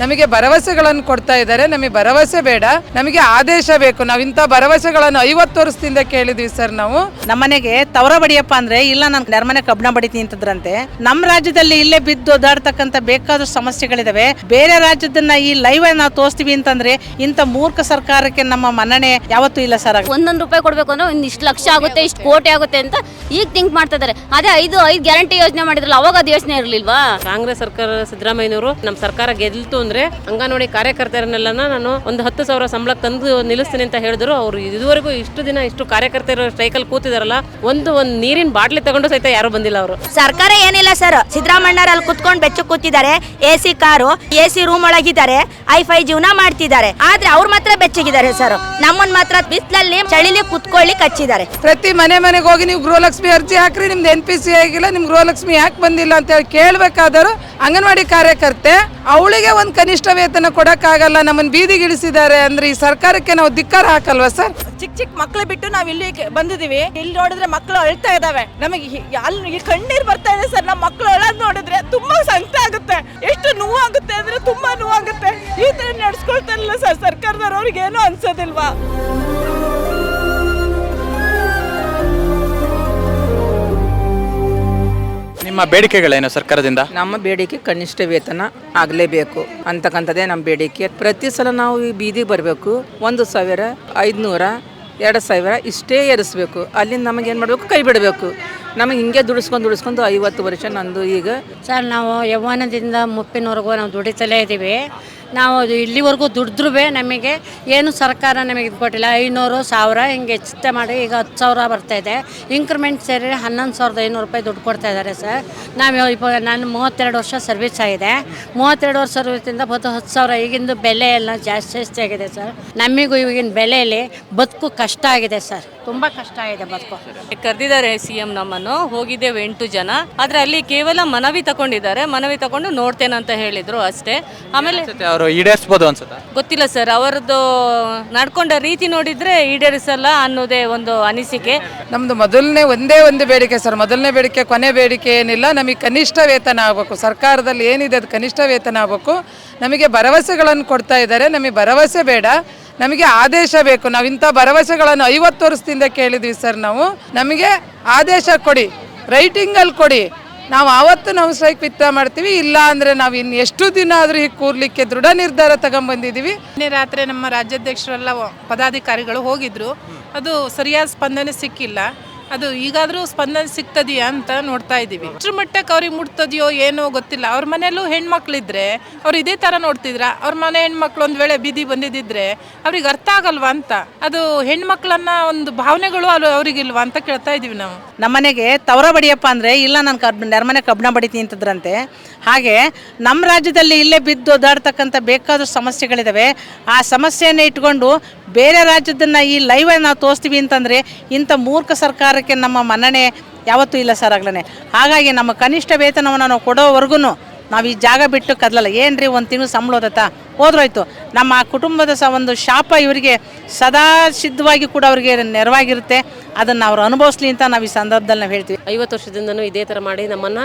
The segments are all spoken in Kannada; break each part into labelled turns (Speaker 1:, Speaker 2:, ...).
Speaker 1: ನಮಗೆ ಭರವಸೆಗಳನ್ನು ಕೊಡ್ತಾ ಇದ್ದಾರೆ. ನಮಗೆ ಭರವಸೆ ಬೇಡ. ನಮಗೆ ಆದೇಶ ಬೇಕು. ನಾವು ಇಂಥ ಭರವಸೆಗಳನ್ನು ಐವತ್ತು ವರ್ಷದಿಂದ ಕೇಳಿದ್ವಿ ಸರ್ ನಾವು.
Speaker 2: ನಮ್ಮನೆಗೆ ತವರ ಬಡಿಯಪ್ಪ ಅಂದ್ರೆ ಇಲ್ಲ ನಾನು ನರ್ಮನೆ ಕಬ್ಬಣ ಬಡಿತೀನಿ ಅಂತದ್ರಂತೆ ನಮ್ಮ ರಾಜ್ಯದಲ್ಲಿ ಇಲ್ಲೇ ಬಿದ್ದು ಒದ್ದಾಡ್ತಕ್ಕಂಥ ಬೇಕಾದಷ್ಟು ಸಮಸ್ಯೆಗಳಿದಾವೆ. ಬೇರೆ ರಾಜ್ಯದನ್ನ ಈ ಲೈವ್ ನಾವು ತೋರಿಸ್ತೀವಿ ಅಂತಂದ್ರೆ ಇಂಥ ಮೂರ್ಖ ಸರ್ಕಾರಕ್ಕೆ ನಮ್ಮ ಮನ್ನಣೆ ಯಾವತ್ತೂ ಇಲ್ಲ ಸರ್.
Speaker 3: ಒಂದೊಂದು ರೂಪಾಯಿ ಕೊಡಬೇಕು ಅಂದ್ರೆ ಒಂದು ಇಷ್ಟು ಲಕ್ಷ ಆಗುತ್ತೆ ಇಷ್ಟು ಕೋಟಿ ಆಗುತ್ತೆ ಅಂತ ಈಗ ಥಿಂಕ್ ಮಾಡ್ತಾ ಇದ್ದಾರೆ ಅದೇ ಐದು ಐದು ಗ್ಯಾರಂಟಿ ಯೋಜನೆ ಮಾಡಿದ್ರಲ್ಲ ಅವಾಗ ಅದು ಯೋಚನೆ ಇರಲಿಲ್ವಾ?
Speaker 4: ಕಾಂಗ್ರೆಸ್ ಸರ್ಕಾರ ಸಿದ್ದರಾಮಯ್ಯನವರು ನಮ್ಮ ಸರ್ಕಾರ ಗೆಲ್ತು ಅಂದ್ರೆ ಅಂಗನವಾಡಿ ಕಾರ್ಯಕರ್ತರನ್ನೆಲ್ಲ ನಾನು ಒಂದು ಹತ್ತು ಸಾವಿರ ಸಂಬಳ ತಂದು ನಿಲ್ಲಿಸ್ತೀನಿ ಅಂತ ಹೇಳಿದ್ರು. ಅವರು ಇದುವರೆಗೂ ಇಷ್ಟು ದಿನ ಇಷ್ಟು ಕಾರ್ಯಕರ್ತರು ಸ್ಟ್ರೈಕಲ್ಲಿ ಕೂತಿದಾರಲ್ಲ ಒಂದು ಒಂದು ನೀರಿನ ಬಾಟ್ಲಿ ತಗೊಂಡು ಸಹಿತ ಯಾರು ಬಂದಿಲ್ಲ ಅವರು.
Speaker 5: ಸರ್ಕಾರ ಏನಿಲ್ಲ ಸರ್ ಸಿದ್ದರಾಮಣ್ಣವ್ರು ಅಲ್ಲಿ ಕುತ್ಕೊಂಡು ಬೆಚ್ಚು ಕೂತಿದ್ದಾರೆ. A C car A C room ಒಳಗಿದ್ದಾರೆ. I five ಜೀವನ ಮಾಡ್ತಿದ್ದಾರೆ. ಆದ್ರೆ ಅವ್ರು ಮಾತ್ರ ಬೆಚ್ಚಗಿದ್ದಾರೆ ಸರ್ ನಮ್ಮನ್ ಮಾತ್ರ ಬಿಸಿಲಲ್ಲಿ ಚಳಿಲಿ ಕುತ್ಕೊಳ್ಳಿ ಕಚ್ಚಿದ್ದಾರೆ.
Speaker 1: ಪ್ರತಿ ಮನೆ ಮನೆಗೆ ಹೋಗಿ ನೀವು ಗೃಹಲಕ್ಷ್ಮಿ ಅರ್ಜಿ ಹಾಕ್ರಿ ನಿಮ್ದು ಎನ್ ಪಿ ಸಿ ಆಗಿಲ್ಲ ನಿಮ್ ಗೃಹಲಕ್ಷ್ಮಿ ಯಾಕೆ ಬಂದಿಲ್ಲ ಅಂತ ಹೇಳಿ ಕೇಳಬೇಕಾದರೂ ಅಂಗನವಾಡಿ ಕಾರ್ಯಕರ್ತೆ ಅವಳಿಗೆ ಒಂದು ಕನಿಷ್ಠ ವೇತನ ಕೊಡಕ್ಕಾಗಲ್ಲ ನಮ್ಮನ್ನು ಬೀದಿಗಿಳಿಸಿದ್ದಾರೆ ಅಂದ್ರೆ ಈ ಸರ್ಕಾರಕ್ಕೆ ನಾವು ಧಿಕ್ಕಾರ ಹಾಕಲ್ವಾ ಸರ್?
Speaker 6: ಚಿಕ್ಕ ಚಿಕ್ಕ ಮಕ್ಳು ಬಿಟ್ಟು ನಾವು ಇಲ್ಲಿ ಬಂದಿದೀವಿ. ಇಲ್ಲಿ ನೋಡಿದ್ರೆ ಮಕ್ಕಳು ಅಳ್ತಾ ಇದಾವೆ. ನಮಗೆ ಅಲ್ಲಿ ಕಣ್ಣೀರ್ ಬರ್ತಾ ಇದೆ ಸರ್. ನಮ್ಮ ಮಕ್ಕಳು ಅಳೋದು ನೋಡಿದ್ರೆ ತುಂಬಾ ಸಂಕಟ ಆಗುತ್ತೆ. ಎಷ್ಟು ನೋವಾಗುತ್ತೆ ಅಂದ್ರೆ ತುಂಬಾ ನೋವಾಗುತ್ತೆ. ಈ ತರ ನಡ್ಸ್ಕೊಳ್ತಾರಲ್ಲ ಸರ್. ಸರ್ಕಾರದವ್ರಿಗೆ ಏನೂ ಅನ್ಸೋದಿಲ್ವಾ?
Speaker 7: ನಿಮ್ಮ ಬೇಡಿಕೆಗಳೇನು ಸರ್ಕಾರದಿಂದ?
Speaker 2: ನಮ್ಮ ಬೇಡಿಕೆ ಕನಿಷ್ಠ ವೇತನ ಆಗಲೇಬೇಕು. ಅಂತಕ್ಕಂಥದ್ದೇ ನಮ್ಮ ಬೇಡಿಕೆ. ಪ್ರತಿ ಸಲ ನಾವು ಈ ಬೀದಿಗೆ ಬರಬೇಕು. ಒಂದು ಸಾವಿರ ಐದುನೂರ ಎರಡು ಸಾವಿರ ಇಷ್ಟೇ ಏರಿಸ್ಬೇಕು. ಅಲ್ಲಿಂದ ನಮಗೆ ಏನು ಮಾಡಬೇಕು? ಕೈ ಬಿಡಬೇಕು. ನಮಗೆ ಹಿಂಗೆ ದುಡಿಸ್ಕೊಂಡು ದುಡಿಸ್ಕೊಂಡು ಐವತ್ತು ವರ್ಷ ನಂದು ಈಗ.
Speaker 8: ಸರ್ ನಾವು ಯವ್ವನದಿಂದ ಮುಪ್ಪಿನವರೆಗೂ ನಾವು ದುಡಿತಲೇ ಇದ್ದೀವಿ. ನಾವು ಅದು ಇಲ್ಲಿವರೆಗೂ ದುಡಿದ್ರೂ ನಮಗೆ. ಏನು ಸರ್ಕಾರ ನಮಗೆ ಇದು ಕೊಟ್ಟಿಲ್ಲ. ಐನೂರು ಸಾವಿರ ಹಿಂಗೆ ಹೆಚ್ಚುತ್ತೆ ಮಾಡಿ ಈಗ ಹತ್ತು ಸಾವಿರ ಬರ್ತಾ ಇದೆ. ಇಂಕ್ರಿಮೆಂಟ್ ಸೇರಿ ಹನ್ನೊಂದು ಸಾವಿರದ ಐನೂರು ರೂಪಾಯಿ ದುಡ್ಡು ಕೊಡ್ತಾ ಇದ್ದಾರೆ ಸರ್. ನಾವು ಇವಾಗ ನಾನು ಮೂವತ್ತೆರಡು ವರ್ಷ ಸರ್ವಿಸ್ ಆಗಿದೆ. ಮೂವತ್ತೆರಡು ವರ್ಷ ಸರ್ವಿಸಿಂದ ಬದು ಹತ್ತು ಸಾವಿರ. ಈಗಿಂದು ಬೆಲೆ ಎಲ್ಲ ಜಾಸ್ತಿ ಜಾಸ್ತಿ ಆಗಿದೆ ಸರ್. ನಮಗೂ ಇವಾಗಿನ ಬೆಲೆಯಲ್ಲಿ ಬದುಕು ಕಷ್ಟ ಆಗಿದೆ ಸರ್. ತುಂಬ ಕಷ್ಟ ಆಗಿದೆ ಬದುಕು.
Speaker 9: ಕರೆದಿದ್ದಾರೆ ಸಿ ಎಂ ನಮ್ಮನ್ನು. ಹೋಗಿದ್ದೇವೆ ಎಂಟು ಜನ. ಆದರೆ ಅಲ್ಲಿ ಕೇವಲ ಮನವಿ ತಗೊಂಡಿದ್ದಾರೆ. ಮನವಿ ತಗೊಂಡು ನೋಡ್ತೇನೆ ಅಂತ ಹೇಳಿದರು ಅಷ್ಟೇ. ಆಮೇಲೆ
Speaker 7: ಅವರು ಈಡೇರಿಸ್ಬೋದು ಅನ್ಸುತ್ತಾ?
Speaker 9: ಗೊತ್ತಿಲ್ಲ ಸರ್ ಅವರದ್ದು ನಡ್ಕೊಂಡ ರೀತಿ ನೋಡಿದ್ರೆ ಈಡೇರಿಸಲ್ಲ ಅನ್ನೋದೇ ಒಂದು ಅನಿಸಿಕೆ.
Speaker 1: ನಮ್ದು ಮೊದಲನೇ ಒಂದೇ ಒಂದು ಬೇಡಿಕೆ ಸರ್ ಮೊದಲನೇ ಬೇಡಿಕೆ ಕೊನೆ ಬೇಡಿಕೆ ಏನಿಲ್ಲ ನಮಗೆ ಕನಿಷ್ಠ ವೇತನ ಆಗಬೇಕು. ಸರ್ಕಾರದಲ್ಲಿ ಏನಿದೆ ಅದು ಕನಿಷ್ಠ ವೇತನ ಆಗಬೇಕು. ನಮಗೆ ಭರವಸೆಗಳನ್ನು ಕೊಡ್ತಾ ಇದ್ದಾರೆ ನಮಗೆ ಭರವಸೆ ಬೇಡ ನಮಗೆ ಆದೇಶ ಬೇಕು. ನಾವು ಇಂಥ ಭರವಸೆಗಳನ್ನು ಐವತ್ತು ವರ್ಷದಿಂದ ಕೇಳಿದ್ವಿ ಸರ್ ನಾವು. ನಮಗೆ ಆದೇಶ ಕೊಡಿ ರೈಟಿಂಗಲ್ಲಿ ಕೊಡಿ. ನಾವು ಆವತ್ತು ನಾವು ಸ್ಟ್ರೈಕ್ ವಿತ್ಡ್ರಾ ಮಾಡ್ತೀವಿ, ಇಲ್ಲ ಅಂದರೆ ನಾವು ಇನ್ನು ಎಷ್ಟು ದಿನ ಆದರೂ ಈಗ ಕೂರ್ಲಿಕ್ಕೆ ದೃಢ ನಿರ್ಧಾರ ತಗೊಂಬಂದಿದ್ದೀವಿ.
Speaker 10: ನಿನ್ನೆ ರಾತ್ರಿ ನಮ್ಮ ರಾಜ್ಯಾಧ್ಯಕ್ಷರೆಲ್ಲ ಪದಾಧಿಕಾರಿಗಳು ಹೋಗಿದ್ರು. ಅದು ಸರಿಯಾದ ಸ್ಪಂದನೆ ಸಿಕ್ಕಿಲ್ಲ. ಅದು ಈಗಾದರೂ ಸ್ಪಂದನೆ ಸಿಗ್ತದೆಯಾ ಅಂತ ನೋಡ್ತಾ ಇದ್ದೀವಿ. ಅಷ್ಟ್ರ ಮಟ್ಟಕ್ಕೆ ಅವ್ರಿಗೆ ಮುಟ್ತದೆಯೋ ಏನೋ ಗೊತ್ತಿಲ್ಲ. ಅವ್ರ ಮನೆಯಲ್ಲೂ ಹೆಣ್ಮಕ್ಳಿದ್ರೆ ಅವ್ರು ಇದೇ ಥರ ನೋಡ್ತಿದ್ರ. ಅವ್ರ ಮನೆ ಹೆಣ್ಮಕ್ಳು ಒಂದು ವೇಳೆ ಬೀದಿ ಬಂದಿದ್ದಿದ್ರೆ ಅವ್ರಿಗೆ ಅರ್ಥ ಆಗಲ್ವಾ ಅಂತ. ಅದು ಹೆಣ್ಮಕ್ಳನ್ನ ಒಂದು ಭಾವನೆಗಳು ಅಲ್ಲಿ ಅವ್ರಿಗಿಲ್ವಾ ಅಂತ ಕೇಳ್ತಾ ಇದ್ದೀವಿ ನಾವು.
Speaker 2: ನಮ್ಮನೆಗೆ ತವರ ಬಡಿಯಪ್ಪ ಅಂದರೆ, ಇಲ್ಲ ನಾನು ಕಬ್ ನೆರಮನೆ ಕಬ್ಬಣ ಬಡಿತೀನಿ ಅಂತದ್ರಂತೆ. ಹಾಗೆ ನಮ್ಮ ರಾಜ್ಯದಲ್ಲಿ ಇಲ್ಲೇ ಬಿದ್ದು ಒದ್ದಾಡ್ತಕ್ಕಂಥ ಬೇಕಾದಷ್ಟು ಸಮಸ್ಯೆಗಳಿದ್ದಾವೆ ಆ ಸಮಸ್ಯೆಯನ್ನು ಇಟ್ಕೊಂಡು ಬೇರೆ ರಾಜ್ಯದನ್ನ ಈ ಲೈವ್ ನಾವು ತೋರಿಸ್ತೀವಿ ಅಂತಂದರೆ ಇಂಥ ಮೂರ್ಖ ಸರ್ಕಾರಕ್ಕೆ ನಮ್ಮ ಮನ್ನಣೆ ಯಾವತ್ತೂ ಇಲ್ಲ ಸರ್ ಆಗ್ಲೇ ಹಾಗಾಗಿ ನಮ್ಮ ಕನಿಷ್ಠ ವೇತನವನ್ನು ನಾವು ಕೊಡೋವರೆಗೂ ನಾವು ಈ ಜಾಗ ಬಿಟ್ಟು ಕದಲಲ್ಲ. ರೀ ಒಂದು ತಿಂಗಳು ಸಂಬಳ ಹೋದತ್ತಾ ಹೋದ್ರೋಯ್ತು. ನಮ್ಮ ಕುಟುಂಬದ ಸಹ ಒಂದು ಶಾಪ ಇವರಿಗೆ ಸದಾ ಸಿದ್ಧವಾಗಿ ಕೂಡ ಅವರಿಗೆ ನೆರವಾಗಿರುತ್ತೆ. ಅದನ್ನು ಅವ್ರು ಅನುಭವಿಸ್ಲಿ ಅಂತ ನಾವು ಈ ಸಂದರ್ಭದಲ್ಲಿ ನಾವು ಹೇಳ್ತೀವಿ.
Speaker 4: ಐವತ್ತು ವರ್ಷದಿಂದನೂ ಇದೇ ಥರ ಮಾಡಿ ನಮ್ಮನ್ನು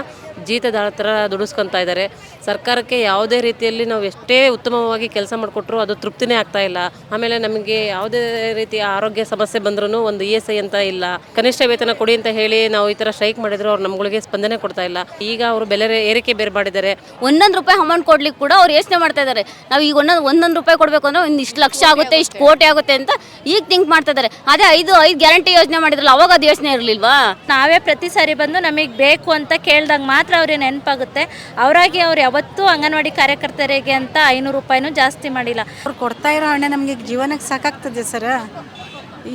Speaker 4: ಜೀತದಾಳ ಥರ ದುಡಿಸ್ಕೊತಾ ಇದ್ದಾರೆ. ಸರ್ಕಾರಕ್ಕೆ ಯಾವುದೇ ರೀತಿಯಲ್ಲಿ ನಾವು ಎಷ್ಟೇ ಉತ್ತಮವಾಗಿ ಕೆಲಸ ಮಾಡಿಕೊಟ್ರು ಅದು ತೃಪ್ತಿನೇ ಆಗ್ತಾ ಇಲ್ಲ. ಆಮೇಲೆ ನಮಗೆ ಯಾವುದೇ ರೀತಿಯ ಆರೋಗ್ಯ ಸಮಸ್ಯೆ ಬಂದ್ರೂ ಒಂದು ಇ ಎಸ್ ಐ ಅಂತ ಇಲ್ಲ. ಕನಿಷ್ಠ ವೇತನ ಕೊಡಿ ಅಂತ ಹೇಳಿ ನಾವು ಈ ಥರ ಸ್ಟ್ರೈಕ್ ಮಾಡಿದ್ರು ಅವ್ರು ನಮ್ಗಳಿಗೆ ಸ್ಪಂದನೆ ಕೊಡ್ತಾ ಇಲ್ಲ. ಈಗ ಅವರು ಬೆಲೆ ಏರಿಕೆ ಬೇರೆ ಮಾಡಿದ್ದಾರೆ.
Speaker 3: ಒಂದೊಂದು ರೂಪಾಯಿ ಅಮೌಂಟ್ ಕೊಡ್ಲಿಕ್ಕೆ ಕೂಡ ಅವ್ರು ಯೋಚನೆ ಮಾಡ್ತಾ ಇದ್ದಾರೆ. ನಾವು ಈಗ ಒಂದೊಂದು ಒಂದೊಂದು ರೂಪಾಯಿ ಕೊಡಬೇಕು ಅಂದ್ರೆ ಒಂದು ಇಷ್ಟು ಲಕ್ಷ ಆಗುತ್ತೆ ಇಷ್ಟು ಕೋಟಿ ಆಗುತ್ತೆ ಅಂತ ಈಗ ಥಿಂಕ್ ಮಾಡ್ತಾ ಇದ್ದಾರೆ. ಅದೇ ಐದು ಐದು ಗ್ಯಾರಂಟಿ ಯೋಜನೆ ಮಾಡಿದ್ರಲ್ಲ ಅವಾಗ ಅದು ಯೋಚನೆ ಇರಲಿಲ್ವಾ?
Speaker 8: ನಾವೇ ಪ್ರತಿ ಸಾರಿ ಬಂದು ನಮಗೆ ಬೇಕು ಅಂತ ಕೇಳ್ದಾಗ ಮಾತ್ರ ಅವ್ರಿಗೆ ನೆನಪಾಗುತ್ತೆ. ಅವರಾಗಿ ಅವ್ರು ಯಾವತ್ತೂ ಅಂಗನವಾಡಿ ಕಾರ್ಯಕರ್ತರಿಗೆ ಅಂತ ಐನೂರು ರೂಪಾಯಿನೂ ಜಾಸ್ತಿ ಮಾಡಿಲ್ಲ.
Speaker 5: ಅವ್ರು ಕೊಡ್ತಾ ಇರೋ ಹಣ ನಮಗೆ ಜೀವನಕ್ಕೆ ಸಾಕಾಗ್ತದೆ ಸರ್.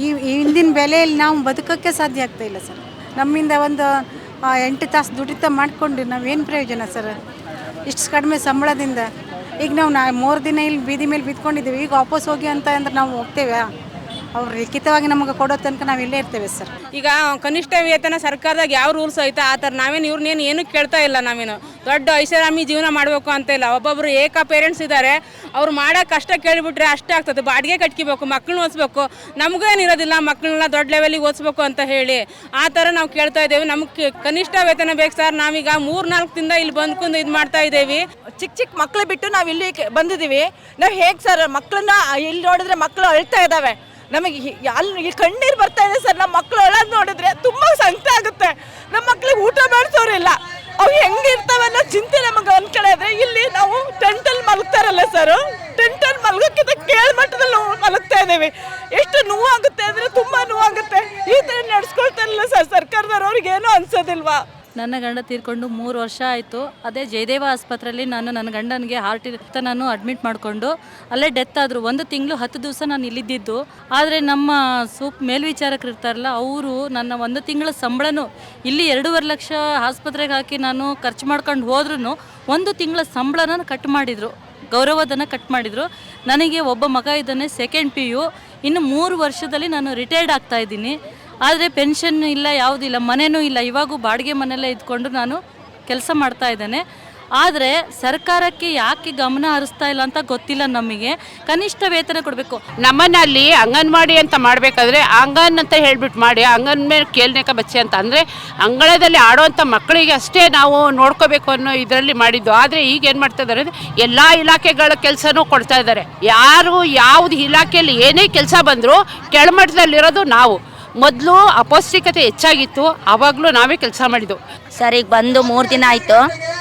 Speaker 5: ಈ ಹಿಂದಿನ ಬೆಲೆಯಲ್ಲಿ ನಾವು ಬದುಕೋಕ್ಕೆ ಸಾಧ್ಯ ಆಗ್ತಾ ಇಲ್ಲ ಸರ್. ನಮ್ಮಿಂದ ಒಂದು ಎಂಟು ತಾಸು ದುಡಿತ ಮಾಡಿಕೊಂಡು ನಾವೇನು ಪ್ರಯೋಜನ ಸರ್? ಇಷ್ಟು ಕಡಿಮೆ ಸಂಬಳದಿಂದ. ಈಗ ನಾವು ನಾ, ಮೂರು ದಿನ ಇಲ್ಲಿ ಬೀದಿ ಮೇಲೆ ಬಿದ್ಕೊಂಡಿದ್ದೀವಿ. ಈಗ ವಾಪಸ್ ಹೋಗಿ ಅಂತ ಅಂದ್ರೆ ನಾವು ಹೋಗ್ತೇವೆ? ಅವ್ರು ಲಿಖಿತವಾಗಿ ನಮಗೆ ಕೊಡೋ ತನಕ ನಾವು ಇಲ್ಲೇ ಇರ್ತೇವೆ ಸರ್.
Speaker 6: ಈಗ ಕನಿಷ್ಠ ವೇತನ ಸರ್ಕಾರದಾಗ ಯಾವ ರೂಲ್ಸ್ ಐತೆ? ಆ ಥರ ನಾವೇನು ಇವ್ರನ್ನೇನು ಏನು ಕೇಳ್ತಾ ಇಲ್ಲ ನಾವೇನು. ದೊಡ್ಡ ಐಷಾರಾಮಿ ಜೀವನ ಮಾಡಬೇಕು ಅಂತ ಇಲ್ಲ. ಒಬ್ಬೊಬ್ರು ಏಕ ಪೇರೆಂಟ್ಸ್ ಇದ್ದಾರೆ ಅವ್ರು ಮಾಡೋ ಕಷ್ಟ ಕೇಳಿಬಿಟ್ರೆ ಅಷ್ಟೇ ಆಗ್ತದೆ. ಬಾಡಿಗೆ ಕಟ್ಕಿಬೇಕು ಮಕ್ಕಳನ್ನ ಓದಿಸ್ಬೇಕು. ನಮಗೇನು ಇರೋದಿಲ್ಲ ಮಕ್ಕಳನ್ನ ದೊಡ್ಡ ಲೆವೆಲಿಗೆ ಓದಿಸ್ಬೇಕು ಅಂತ ಹೇಳಿ. ಆ ಥರ ನಾವು ಕೇಳ್ತಾ ಇದ್ದೇವೆ. ನಮಗೆ ಕನಿಷ್ಠ ವೇತನ ಬೇಕು ಸರ್. ನಾವೀಗ ಮೂರು ನಾಲ್ಕು ದಿನ ಇಲ್ಲಿ ಬಂದ್ಕೊಂಡು ಇದು ಮಾಡ್ತಾ ಇದ್ದೇವೆ. ಚಿಕ್ಕ ಚಿಕ್ಕ ಮಕ್ಕಳು ಬಿಟ್ಟು ನಾವು ಇಲ್ಲಿ ಬಂದಿದ್ದೀವಿ. ನಾವು ಹೇಗೆ ಸರ್ ಮಕ್ಕಳನ್ನ ಇಲ್ಲಿ ನೋಡಿದ್ರೆ ಮಕ್ಕಳು ಅಳ್ತಾ ಇದ್ದಾವೆ ನಮಗೆ ಅಲ್ಲಿ ಕಣ್ಣೀರು ಬರ್ತಾ ಇದೆ ಸರ್. ನಮ್ಮ ಮಕ್ಕಳು ಒಳಗೆ ನೋಡಿದ್ರೆ ತುಂಬ ಸಂಕಟ ಆಗುತ್ತೆ. ನಮ್ಮ ಮಕ್ಳಿಗೆ ಊಟ ಮಾಡಿಸೋರಿಲ್ಲ. ಅವು ಹೆಂಗಿರ್ತವೆ ಅನ್ನೋ ಚಿಂತೆ ನಮಗೆ ಒಂದ್ ಕಡೆ ಇದ್ರೆ ಇಲ್ಲಿ ನಾವು ಟೆಂಟಲ್ಲಿ ಮಲಗ್ತಾರಲ್ಲ ಸರ್. ಟೆಂಟಲ್ಲಿ ಮಲಗೋಕ್ಕಿಂತ ಕೇಳ್ಮಟ್ಟದಲ್ಲಿ ಮಲಗ್ತಾ ಇದ್ದೀವಿ. ಎಷ್ಟು ನೋವಾಗುತ್ತೆ ಅಂದರೆ ತುಂಬ ನೋವಾಗುತ್ತೆ. ಈ ಥರ ನಡ್ಸ್ಕೊಳ್ತಾರಲ್ಲ ಸರ್ ಸರ್ಕಾರದವ್ರು. ಏನೂ ಅನ್ಸೋದಿಲ್ವಾ?
Speaker 9: ನನ್ನ ಗಂಡ ತೀರ್ಕೊಂಡು ಮೂರು ವರ್ಷ ಆಯಿತು. ಅದೇ ಜಯದೇವ ಆಸ್ಪತ್ರೆಯಲ್ಲಿ ನಾನು ನನ್ನ ಗಂಡನಿಗೆ ಹಾರ್ಟ್ ಇರುತ್ತೆ ನಾನು ಅಡ್ಮಿಟ್ ಮಾಡಿಕೊಂಡು, ಅಲ್ಲೇ ಡೆತ್ ಆದರು. ಒಂದು ತಿಂಗಳು ಹತ್ತು ದಿವಸ ನಾನು ಇಲ್ಲಿದ್ದಿದ್ದು. ಆದರೆ ನಮ್ಮ ಸೂಪ್ ಮೇಲ್ವಿಚಾರಕರು ಇರ್ತಾರಲ್ಲ, ಅವರು ನನ್ನ ಒಂದು ತಿಂಗಳ ಸಂಬಳನೂ ಇಲ್ಲಿ ಎರಡೂವರೆ ಲಕ್ಷ ಆಸ್ಪತ್ರೆಗೆ ಹಾಕಿ ನಾನು ಖರ್ಚು ಮಾಡ್ಕೊಂಡು ಹೋದ್ರೂ ಒಂದು ತಿಂಗಳ ಸಂಬಳನ ಕಟ್ ಮಾಡಿದರು. ಗೌರವಧನ ಕಟ್ ಮಾಡಿದರು. ನನಗೆ ಒಬ್ಬ ಮಗ ಇದ್ದಾನೆ ಸೆಕೆಂಡ್ ಪಿ ಯು ಇನ್ನು ಮೂರು ವರ್ಷದಲ್ಲಿ ನಾನು ರಿಟೈರ್ಡ್ ಆಗ್ತಾ ಇದ್ದೀನಿ. ಆದರೆ ಪೆನ್ಷನ್ ಇಲ್ಲ ಯಾವುದಿಲ್ಲ ಮನೆಯೂ ಇಲ್ಲ. ಇವಾಗೂ ಬಾಡಿಗೆ ಮನೆಯಲ್ಲೇ ಇದ್ಕೊಂಡು ನಾನು ಕೆಲಸ ಮಾಡ್ತಾ ಇದ್ದೇನೆ. ಆದರೆ ಸರ್ಕಾರಕ್ಕೆ ಯಾಕೆ ಗಮನ ಹರಿಸ್ತಾ ಇಲ್ಲ ಅಂತ ಗೊತ್ತಿಲ್ಲ ನಮಗೆ. ಕನಿಷ್ಠ ವೇತನ ಕೊಡಬೇಕು.
Speaker 2: ನಮ್ಮನಲ್ಲಿ ಅಂಗನವಾಡಿ ಅಂತ ಮಾಡಬೇಕಾದ್ರೆ ಅಂಗನ್ ಅಂತ ಹೇಳ್ಬಿಟ್ಟು ಮಾಡಿ, ಅಂಗನ್ ಮೇಲೆ ಕೇಳ್ನೇಕ ಬಚ್ಚೆ ಅಂತ ಅಂದರೆ ಅಂಗಳದಲ್ಲಿ ಆಡೋವಂಥ ಮಕ್ಕಳಿಗೆ ಅಷ್ಟೇ ನಾವು ನೋಡ್ಕೋಬೇಕು ಅನ್ನೋ ಇದರಲ್ಲಿ ಮಾಡಿದ್ದು. ಆದರೆ ಈಗ ಏನು ಮಾಡ್ತಾ ಇದ್ದಾರೆ ಎಲ್ಲ ಇಲಾಖೆಗಳ ಕೆಲಸನೂ ಕೊಡ್ತಾ ಇದ್ದಾರೆ. ಯಾರು ಯಾವುದು ಇಲಾಖೆಯಲ್ಲಿ ಏನೇ ಕೆಲಸ ಬಂದರೂ ಕೆಳಮಟ್ಟದಲ್ಲಿರೋದು ನಾವು. ಮೊದಲು ಅಪೌಷ್ಟಿಕತೆ ಹೆಚ್ಚಾಗಿತ್ತು, ಆವಾಗಲೂ ನಾವೇ ಕೆಲಸ ಮಾಡಿದ್ದು.
Speaker 3: ಸರ್, ಈಗ ಬಂದು ಮೂರು ದಿನ ಆಯಿತು.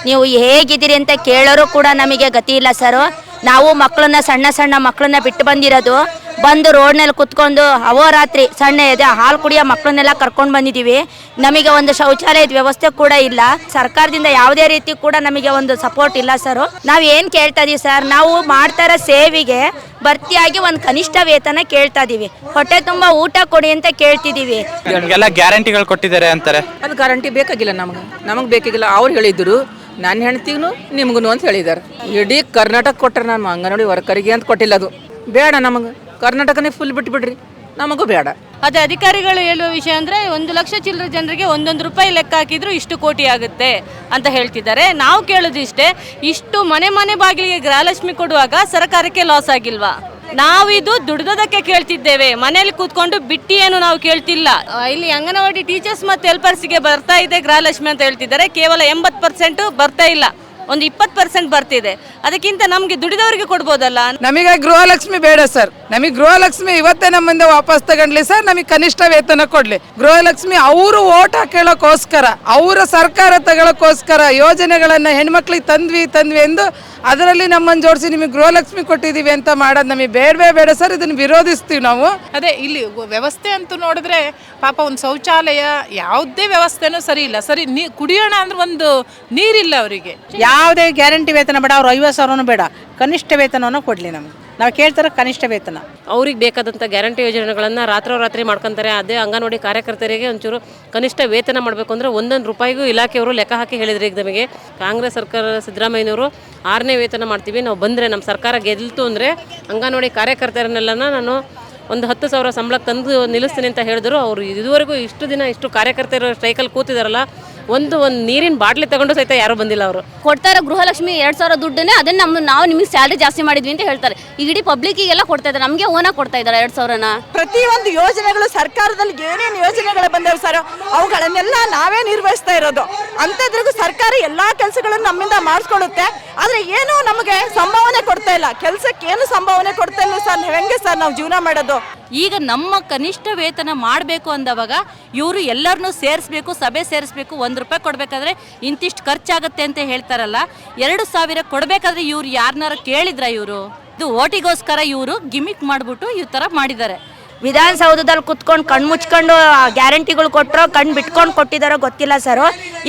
Speaker 3: ನೀವು ಹೇಗಿದ್ದೀರಿ ಅಂತ ಕೇಳೋರು ಕೂಡ ನಮಗೆ ಗತಿ ಇಲ್ಲ ಸರ್. ನಾವು ಮಕ್ಕಳನ್ನ, ಸಣ್ಣ ಸಣ್ಣ ಮಕ್ಕಳನ್ನ ಬಿಟ್ಟು ಬಂದಿರೋದು. ಬಂದು ರೋಡ್ನಲ್ಲಿ ಕುತ್ಕೊಂಡು ಅಹೋರಾತ್ರಿ ಸಣ್ಣ ಇದೆ ಹಾಲು ಕುಡಿಯೋ ಮಕ್ಕಳನ್ನೆಲ್ಲ ಕರ್ಕೊಂಡು ಬಂದಿದ್ದೀವಿ. ನಮಗೆ ಒಂದು ಶೌಚಾಲಯದ ವ್ಯವಸ್ಥೆ ಕೂಡ ಇಲ್ಲ. ಸರ್ಕಾರದಿಂದ ಯಾವುದೇ ರೀತಿ ಕೂಡ ನಮಗೆ ಒಂದು ಸಪೋರ್ಟ್ ಇಲ್ಲ ಸರ್. ನಾವು ಏನು ಕೇಳ್ತಾ ಇದ್ದೀವಿ ಸರ್, ನಾವು ಮಾಡ್ತಾ ಇರೋ ಸೇವೆಗೆ ಭರ್ತಿಯಾಗಿ ಒಂದು ಕನಿಷ್ಠ ವೇತನ ಕೇಳ್ತಾ ಇದೀವಿ. ಹೊಟ್ಟೆ ತುಂಬ ಊಟ ಕೊಡಿ ಅಂತ ಕೇಳ್ತಿದೀವಿ.
Speaker 7: ನಿಮಗೆಲ್ಲ ಗ್ಯಾರಂಟಿಗಳು ಕೊಟ್ಟಿದ್ದಾರೆ ಅಂತಾರೆ.
Speaker 6: ಅದು ಗ್ಯಾರಂಟಿ ಬೇಕಾಗಿಲ್ಲ ನಮ್ಗೆ. ನಮಗೆ ಬೇಕಾಗಿಲ್ಲ. ಅವ್ರು ಹೇಳಿದ್ರು ನನ್ನ ಹೆಣ್ತಿಗೂ ನಿಮ್ಗೂ ಅಂತ ಹೇಳಿದ್ದಾರೆ. ಇಡೀ ಕರ್ನಾಟಕ ಕೊಟ್ಟರೆ ನಮ್ಮ ಅಂಗನವಾಡಿ ವರ್ಕರಿಗೆ ಅಂತ ಕೊಟ್ಟಿಲ್ಲ ಅದು. ಬೇಡ ನಮಗೆ. ಕರ್ನಾಟಕನೇ ಫುಲ್ ಬಿಟ್ಬಿಡ್ರಿ. ನಮಗೂ ಬೇಡ.
Speaker 9: ಅದೇ ಅಧಿಕಾರಿಗಳು ಹೇಳುವ ವಿಷಯ ಅಂದರೆ ಒಂದು ಲಕ್ಷ ಚಿಲ್ಲರೆ ಜನರಿಗೆ ಒಂದೊಂದು ರೂಪಾಯಿ ಲೆಕ್ಕ ಹಾಕಿದ್ರು ಇಷ್ಟು ಕೋಟಿ ಆಗುತ್ತೆ ಅಂತ ಹೇಳ್ತಿದ್ದಾರೆ. ನಾವು ಕೇಳೋದು ಇಷ್ಟೇ, ಇಷ್ಟು ಮನೆ ಮನೆ ಬಾಗಿಲಿಗೆ ಗೃಹಲಕ್ಷ್ಮಿ ಕೊಡುವಾಗ ಸರ್ಕಾರಕ್ಕೆ ಲಾಸ್ ಆಗಿಲ್ವಾ? ನಾವಿದು ದುಡ್ದದಕ್ಕೆ ಕೇಳ್ತಿದ್ದೇವೆ, ಮನೆಯಲ್ಲಿ ಕೂತ್ಕೊಂಡು ಬಿಟ್ಟಿ ಏನು ನಾವು ಕೇಳ್ತಿಲ್ಲ. ಇಲ್ಲಿ ಅಂಗನವಾಡಿ ಟೀಚರ್ಸ್ ಮತ್ತು ಹೆಲ್ಪರ್ಸ್ಗೆ ಬರ್ತಾ ಇದೆ ಗೃಹಲಕ್ಷ್ಮಿ ಅಂತ ಹೇಳ್ತಿದ್ದಾರೆ, ಕೇವಲ ಎಂಬತ್ತು ಪರ್ಸೆಂಟು ಬರ್ತಾ ಇಲ್ಲ. ಒಂದು ಇಪ್ಪತ್ತು ಪರ್ಸೆಂಟ್ ಬರ್ತಿದೆ. ಅದಕ್ಕಿಂತ ನಮಗೆ ದುಡಿದವರಿಗೆ ಕೊಡ್ಬೋದಲ್ಲ?
Speaker 1: ನಮಗೆ ಗೃಹಲಕ್ಷ್ಮಿ ಬೇಡ ಸರ್. ನಮಗೆ ಗೃಹಲಕ್ಷ್ಮಿ ಇವತ್ತೇ ನಮ್ಮಿಂದ ವಾಪಸ್ ತಗೊಂಡ್ಲಿ ಸರ್. ನಮಗೆ ಕನಿಷ್ಠ ವೇತನ ಕೊಡ್ಲಿ. ಗೃಹಲಕ್ಷ್ಮಿ ಅವರು ಓಟ್ ಹಾಕೊಳ್ಳೋಕ್ಕೋಸ್ಕರ ಅವರ ಸರ್ಕಾರ ತಗಳೋಕೋಸ್ಕರ ಯೋಜನೆಗಳನ್ನ ಹೆಣ್ಮಕ್ಳಿಗೆ ತಂದ್ವಿ ತಂದ್ವಿ ಎಂದು ಅದರಲ್ಲಿ ನಮ್ಮನ್ನು ಜೋಡಿಸಿ ನಿಮಗೆ ಗೃಹಲಕ್ಷ್ಮಿ ಕೊಟ್ಟಿದ್ದೀವಿ ಅಂತ ಮಾಡೋದು ನಮಗೆ ಬೇಡವೇ ಬೇಡ ಸರ್. ಇದನ್ನು ವಿರೋಧಿಸ್ತೀವಿ ನಾವು.
Speaker 10: ಅದೇ ಇಲ್ಲಿ ವ್ಯವಸ್ಥೆ ಅಂತೂ ನೋಡಿದ್ರೆ ಪಾಪ ಒಂದು ಶೌಚಾಲಯ ಯಾವುದೇ ವ್ಯವಸ್ಥೆನೂ ಸರಿ ಇಲ್ಲ. ಸರಿ ನೀ ಕುಡಿಯೋಣ ಅಂದ್ರೆ ಒಂದು ನೀರಿಲ್ಲ ಅವರಿಗೆ.
Speaker 2: ಯಾವುದೇ ಗ್ಯಾರಂಟಿ ವೇತನ ಬೇಡ, ಅವ್ರು ಐವತ್ತು ಸಾವಿರನೂ ಬೇಡ. ಕನಿಷ್ಠ ವೇತನವನ್ನು ಕೊಡಲಿ ನಮಗೆ. ನಾವು ಕೇಳ್ತಾರೆ ಕನಿಷ್ಠ ವೇತನ.
Speaker 4: ಅವ್ರಿಗೆ ಬೇಕಾದಂಥ ಗ್ಯಾರಂಟಿ ಯೋಜನೆಗಳನ್ನು ರಾತ್ರೋರಾತ್ರಿ ಮಾಡ್ಕೊಂತಾರೆ. ಅದೇ ಅಂಗನವಾಡಿ ಕಾರ್ಯಕರ್ತರಿಗೆ ಒಂಚೂರು ಕನಿಷ್ಠ ವೇತನ ಮಾಡಬೇಕು ಅಂದರೆ ಒಂದೊಂದು ರೂಪಾಯಿಗೂ ಇಲಾಖೆಯವರು ಲೆಕ್ಕ ಹಾಕಿ ಹೇಳಿದ್ರು ಈಗ ನಮಗೆ. ಕಾಂಗ್ರೆಸ್ ಸರ್ಕಾರ, ಸಿದ್ದರಾಮಯ್ಯನವರು ಆರನೇ ವೇತನ ಮಾಡ್ತೀವಿ. ನಾವು ಬಂದರೆ ನಮ್ಮ ಸರ್ಕಾರ ಗೆಲ್ತು ಅಂದರೆ ಅಂಗನವಾಡಿ ಕಾರ್ಯಕರ್ತರನ್ನೆಲ್ಲ ನಾನು ಒಂದು ಹತ್ತು ಸಾವಿರ ಸಂಬಳಕ್ಕೆ ತಂದು ನಿಲ್ಲಿಸ್ತೀನಿ ಅಂತ ಹೇಳಿದ್ರು. ಅವರು ಇದುವರೆಗೂ ಇಷ್ಟು ದಿನ ಇಷ್ಟು ಕಾರ್ಯಕರ್ತರು ಸ್ಟ್ರೈಕಲ್ಲಿ ಕೂತಿದಾರಲ್ಲ ಒಂದು ಒಂದು ನೀರಿನ ಬಾಟ್ಲಿ ತಗೊಂಡು ಸಹಿತ ಯಾರೂ ಬಂದಿಲ್ಲ ಅವರು.
Speaker 3: ಕೊಡ್ತಾರೆ ಇರೋ ಗೃಹಲಕ್ಷ್ಮಿ ಎರಡು ಸಾವಿರ ದುಡ್ಡನ್ನೇ ಅದನ್ನ ನಮ್ಮ ನಾವು ನಿಮಗೆ ಸ್ಯಾಲ್ರಿ ಜಾಸ್ತಿ ಮಾಡಿದ್ವಿ ಅಂತ ಹೇಳ್ತಾರೆ. ಈ ಇಡೀ ಪಬ್ಲಿಕ್ಕಿಗೆಲ್ಲ ಕೊಡ್ತಾ ಇದ್ದಾರೆ. ನಮಗೆ ಓನಾ ಕೊಡ್ತಾ ಇದ್ದಾರೆ ಎರಡು ಸಾವಿರನ.
Speaker 6: ಪ್ರತಿಯೊಂದು ಯೋಜನೆಗಳು ಸರ್ಕಾರದಲ್ಲಿ ಏನೇನು ಯೋಜನೆಗಳು ಬಂದವು ಸರ್? ಅವುಗಳನ್ನೆಲ್ಲ ನಾವೇ ನಿರ್ವಹಿಸ್ತಾ ಇರೋದು. ಅಂಥದ್ರಿಗೂ ಸರ್ಕಾರ ಎಲ್ಲ ಕೆಲಸಗಳನ್ನು ನಮ್ಮಿಂದ ಮಾಡಿಸ್ಕೊಳ್ಳುತ್ತೆ. ಆದರೆ ಏನು ನಮಗೆ ಸಂಭಾವನೆ ಕೊಡ್ತಾ ಇಲ್ಲ. ಕೆಲಸಕ್ಕೆ ಏನು ಸಂಭಾವನೆ ಕೊಡ್ತಾ ಇಲ್ಲ ಸರ್? ಹೆಂಗೆ ಸರ್ ನಾವು ಜೀವನ ಮಾಡೋದು?
Speaker 8: ಈಗ ನಮ್ಮ ಕನಿಷ್ಠ ವೇತನ ಮಾಡಬೇಕು ಅಂದವಾಗ ಇವರು ಎಲ್ಲರನ್ನೂ ಸೇರಿಸ್ಬೇಕು, ಸಭೆ ಸೇರಿಸ್ಬೇಕು, ಒಂದು ರೂಪಾಯಿ ಕೊಡಬೇಕಾದ್ರೆ ಇಂತಿಷ್ಟು ಖರ್ಚಾಗುತ್ತೆ ಅಂತ ಹೇಳ್ತಾರಲ್ಲ, ಎರಡು ಸಾವಿರ ಕೊಡಬೇಕಾದ್ರೆ ಇವ್ರು ಯಾರನ್ನಾರು ಕೇಳಿದ್ರ ಇವರು? ಇದು ಓಟಿಗೋಸ್ಕರ ಇವರು ಗಿಮಿಕ್ ಮಾಡಿಬಿಟ್ಟು ಈ ಥರ ಮಾಡಿದ್ದಾರೆ.
Speaker 3: ವಿಧಾನಸೌಧದಲ್ಲಿ ಕುತ್ಕೊಂಡು ಕಣ್ಣು ಮುಚ್ಕೊಂಡು ಗ್ಯಾರಂಟಿಗಳು ಕೊಟ್ಟರು ಕಣ್ಣು ಬಿಟ್ಕೊಂಡು ಕೊಟ್ಟಿದ್ದಾರೋ ಗೊತ್ತಿಲ್ಲ ಸರ್.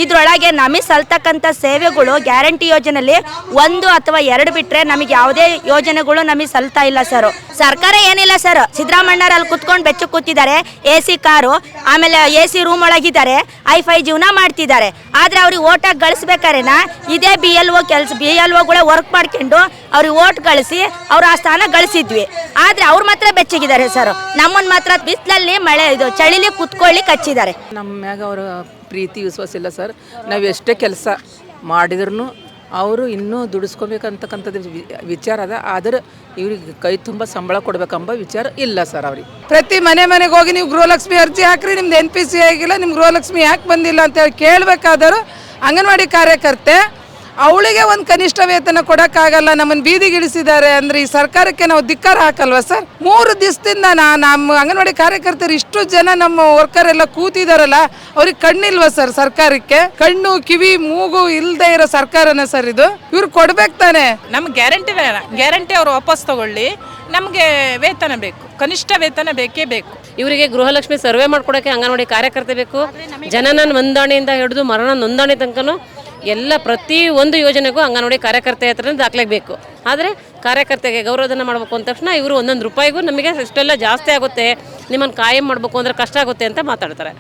Speaker 3: ಇದ್ರೊಳಗೆ ನಮಗೆ ಸಲ್ತಕ್ಕಂಥ ಸೇವೆಗಳು ಗ್ಯಾರಂಟಿ ಯೋಜನೆಯಲ್ಲಿ ಒಂದು ಅಥವಾ ಎರಡು ಬಿಟ್ರೆ ನಮಗೆ ಯಾವುದೇ ಯೋಜನೆಗಳು ನಮಗೆ ಸಲ್ತಾ ಇಲ್ಲ ಸರ್. ಸರ್ಕಾರ ಏನಿಲ್ಲ ಸರ್. ಸಿದ್ದರಾಮಣ್ಣರಲ್ಲಿ ಕುತ್ಕೊಂಡು ಬೆಚ್ಚ ಕೂತಿದ್ದಾರೆ. ಎ ಸಿ ಕಾರು, ಆಮೇಲೆ ಎ ಸಿ ರೂಮ್ ಒಳಗಿದ್ದಾರೆ. ಐ ಫೈ ಜೀವನ ಮಾಡ್ತಿದ್ದಾರೆ. ಆದ್ರೆ ಅವ್ರಿಗೆ ಓಟಾಗಿ ಗಳಿಸ್ಬೇಕಾರೆನ? ಇದೇ ಬಿ ಎಲ್ ಒ ಕೆಲಸ, ಬಿ ಎಲ್ ಒಗಳೇ ವರ್ಕ್ ಮಾಡ್ಕೊಂಡು ಅವ್ರಿಗೆ ಓಟ್ ಗಳಿಸಿ ಅವ್ರು ಆ ಸ್ಥಾನ ಗಳಿಸಿದ್ವಿ. ಆದ್ರೆ ಅವ್ರು ಮಾತ್ರ ಬೆಚ್ಚಗಿದ್ದಾರೆ ಸರ್. ನಮ್ಮನ್ನ ಮಾತ್ರ ಬಿಸಿಲಲ್ಲಿ ಮಳೆ ಇದು ಚಳಿಲಿ ಕುತ್ಕೊಳ್ಳಿ ಕಚ್ಚಿದ್ದಾರೆ.
Speaker 11: ನಮ್ಮ ಮ್ಯಾಗ ಅವರ ಪ್ರೀತಿ ವಿಶ್ವಾಸ ಇಲ್ಲ ಸರ್. ನಾವು ಎಷ್ಟೇ ಕೆಲಸ ಮಾಡಿದ್ರು ಅವರು ಇನ್ನೂ ದುಡಿಸ್ಕೊಬೇಕಂತಕ್ಕಂಥದ್ದು ವಿ- ವಿಚಾರ ಅದ. ಆದ್ರೆ ಇವ್ರಿಗೆ ಕೈ ತುಂಬ ಸಂಬಳ ಕೊಡ್ಬೇಕಂಬ ವಿಚಾರ ಇಲ್ಲ ಸರ್ ಅವ್ರಿಗೆ.
Speaker 1: ಪ್ರತಿ ಮನೆ ಮನೆಗೆ ಹೋಗಿ ನೀವು ಗೃಹಲಕ್ಷ್ಮಿ ಅರ್ಜಿ ಹಾಕ್ರಿ ನಿಮ್ದು ಎನ್ ಪಿ ಸಿ ಆಗಿಲ್ಲ ನಿಮ್ಮ ಗೃಹಲಕ್ಷ್ಮಿ ಯಾಕೆ ಬಂದಿಲ್ಲ ಅಂತ ಕೇಳಬೇಕಾದರೂ ಅಂಗನವಾಡಿ ಕಾರ್ಯಕರ್ತೆ ಅವಳಿಗೆ ಒಂದು ಕನಿಷ್ಠ ವೇತನ ಕೊಡೋಕ್ಕಾಗಲ್ಲ ನಮ್ಮನ್ನು ಬೀದಿಗಿಳಿಸಿದ್ದಾರೆ ಅಂದರೆ ಈ ಸರ್ಕಾರಕ್ಕೆ ನಾವು ಧಿಕ್ಕಾರ ಹಾಕಲ್ವಾ ಸರ್? ಮೂರು ದಿವಸದಿಂದ ನಾ ನಮ್ಮ ಅಂಗನವಾಡಿ ಕಾರ್ಯಕರ್ತರು ಇಷ್ಟು ಜನ ನಮ್ಮ ವರ್ಕರ್ ಎಲ್ಲ ಕೂತಿದಾರಲ್ಲ ಅವ್ರಿಗೆ ಕಣ್ಣಿಲ್ವಾ ಸರ್ ಸರ್ಕಾರಕ್ಕೆ? ಕಣ್ಣು ಕಿವಿ ಮೂಗು ಇಲ್ಲದೆ ಇರೋ ಸರ್ಕಾರನ ಸರ್ ಇದು? ಇವ್ರು ಕೊಡ್ಬೇಕು ತಾನೆ?
Speaker 10: ನಮ್ಗೆ ಗ್ಯಾರಂಟಿ ಬೇಡ. ಗ್ಯಾರಂಟಿ ಅವರು ವಾಪಸ್ ತಗೊಳ್ಳಿ. ನಮಗೆ ವೇತನ ಬೇಕು. ಕನಿಷ್ಠ ವೇತನ ಬೇಕೇ ಬೇಕು.
Speaker 4: ಇವರಿಗೆ ಗೃಹಲಕ್ಷ್ಮಿ ಸರ್ವೆ ಮಾಡ್ಕೊಡೋಕ್ಕೆ ಅಂಗನವಾಡಿ ಕಾರ್ಯಕರ್ತೆ ಬೇಕು. ಜನನ ನೋಂದಣಿಯಿಂದ ಹಿಡಿದು ಮರಣ ನೋಂದಣಿ ತನಕನೂ ಎಲ್ಲ ಪ್ರತಿ ಒಂದು ಯೋಜನೆಗೂ ಅಂಗನವಾಡಿ ಕಾರ್ಯಕರ್ತೆ ಹತ್ರ ದಾಖಲಾಗಬೇಕು ಬೇಕು. ಆದರೆ ಕಾರ್ಯಕರ್ತೆಗೆ ಗೌರವಧನ ಮಾಡಬೇಕು ಅಂದ ತಕ್ಷಣ ಇವರು ಒಂದೊಂದು ರೂಪಾಯಿಗೂ ನಮಗೆ ಇಷ್ಟೆಲ್ಲ ಜಾಸ್ತಿ ಆಗುತ್ತೆ ನಿಮ್ಮನ್ನು ಕಾಯಂ ಮಾಡಬೇಕು ಅಂದರೆ ಕಷ್ಟ ಆಗುತ್ತೆ ಅಂತ ಮಾತಾಡ್ತಾರೆ.